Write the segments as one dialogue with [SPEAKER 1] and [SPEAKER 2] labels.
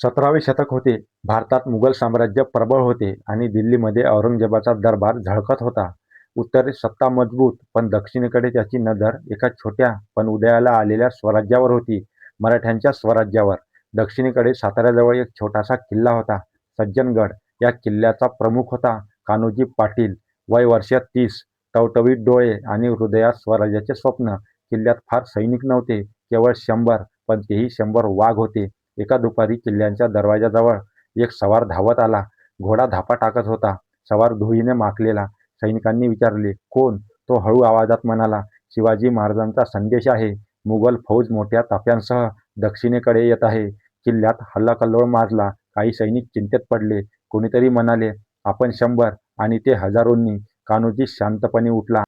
[SPEAKER 1] सतरावे शतक होते. भारतात मुघल साम्राज्य प्रबळ होते आणि दिल्लीमध्ये औरंगजेबाचा दरबार झळकत होता. उत्तरे सत्ता मजबूत पण दक्षिणेकडे त्याची नजर एका छोट्या पण उदयाला आलेल्या स्वराज्यावर होती मराठ्यांच्या स्वराज्यावर. दक्षिणेकडे साताऱ्याजवळ एक छोटासा किल्ला होता सज्जनगड. या किल्ल्याचा प्रमुख होता कान्होजी पाटील. वय वर्ष तीस. टवटवीत डोळे आणि हृदयात स्वराज्याचे स्वप्न. किल्ल्यात फार सैनिक नव्हते केवळ शंभर पण तेही शंभर वाघ होते. एका दुपारी किल्ल्यांच्या दरवाजाजवळ एक सवार धावत आला. घोडा धापा टाकत होता. सवार धुळीने माखलेला सैनिकांनी विचारले कोण? तो हळू आवाजात म्हणाला शिवाजी महाराजांचा संदेश आहे. मुघल फौज मोठ्या ताफ्यांसह दक्षिणेकडे येत आहे. किल्ल्यात हल्लाकल्लोळ माजला. काही सैनिक चिंतेत पडले. कोणीतरी म्हणाले आपण शंभर आणि ते हजारोंनी कान्होजी शांतपणे उठला.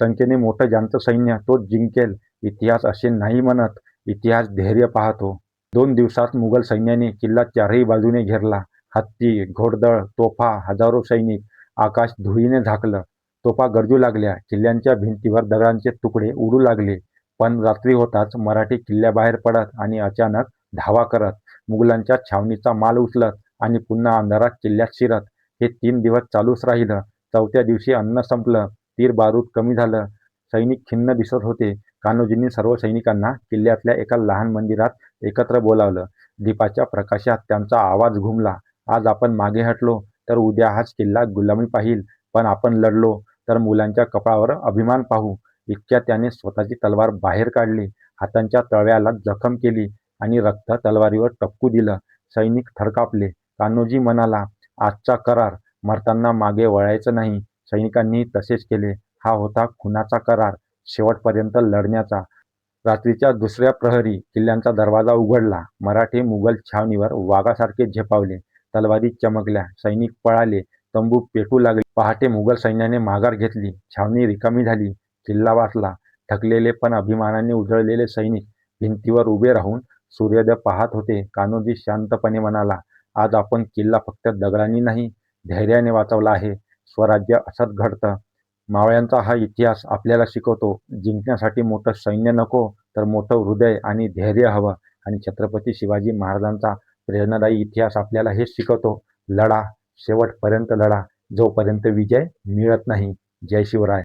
[SPEAKER 1] संख्येने मोठं ज्यांचं सैन्य तो जिंकेल. इतिहास असे नाही म्हणत. इतिहास धैर्य पाहतो. दोन दिवसात मुघल सैन्याने किल्ला चारही बाजूने घेरला. हत्ती घोडदळ तोफा हजारो सैनिक आकाश धुळीने झाकलं. तोफा गरजू लागल्या. किल्ल्यांच्या भिंतीवर दगडांचे तुकडे उडू लागले. पण रात्री होताच मराठी किल्ल्याबाहेर पडत आणि अचानक धावा करत मुघलांच्या छावणीचा माल उचलत आणि पुन्हा अंधारात किल्ल्यात शिरत. हे तीन दिवस चालूच राहिलं. चौथ्या दिवशी अन्न संपलं. तीर बारूद कमी झालं. सैनिक खिन्न दिसत होते. कान्होजींनी सर्व सैनिकांना किल्ल्यातल्या एका लहान मंदिरात एकत्र बोलावलं. दीपाच्या प्रकाशात त्यांचा आवाज घुमला. आज आपण मागे हटलो तर उद्या हाच किल्ला गुलामी पाहिल. पण आपण लढलो तर मुलांच्या कपाळावर अभिमान पाहू. इतक्या त्याने स्वतःची तलवार बाहेर काढली. हातांच्या तळव्याला जखम केली आणि रक्त तलवारीवर टपकू दिलं. सैनिक थरकापले. कान्होजी म्हणाला आजचा करार मरताना मागे वळायचं नाही. सैनिकांनी तसेच केले. हा होता खुनाचा करार. शेवटपर्यंत लढण्याचा. रात्रीच्या दुसऱ्या प्रहरी किल्ल्यांचा दरवाजा उघडला. मराठी मुघल छावणीवर वाघासारखे झेपावले. तलवारी चमकल्या. सैनिक पळाले. तंबू पेटू लागले. पहाटे मुघल सैन्याने माघार घेतली. छावणी रिकामी झाली. किल्ला वाचला. थकलेले पण अभिमानाने उजळलेले सैनिक भिंतीवर उभे राहून सूर्योदय पाहत होते. कानोजी शांतपणे म्हणाला आज आपण किल्ला फक्त दगडांनी नाही धैर्याने वाचवला आहे. स्वराज्य असंच घडतं. मावळ्यांचा हा इतिहास आपल्याला शिकवतो. जिंकण्यासाठी मोठं सैन्य नको तर मोठं हृदय आणि धैर्य हवं. आणि छत्रपती शिवाजी महाराजांचा प्रेरणादायी इतिहास आपल्याला हेच शिकवतो. लढा शेवटपर्यंत लढा जोपर्यंत विजय मिळत नाही. जय शिवराय.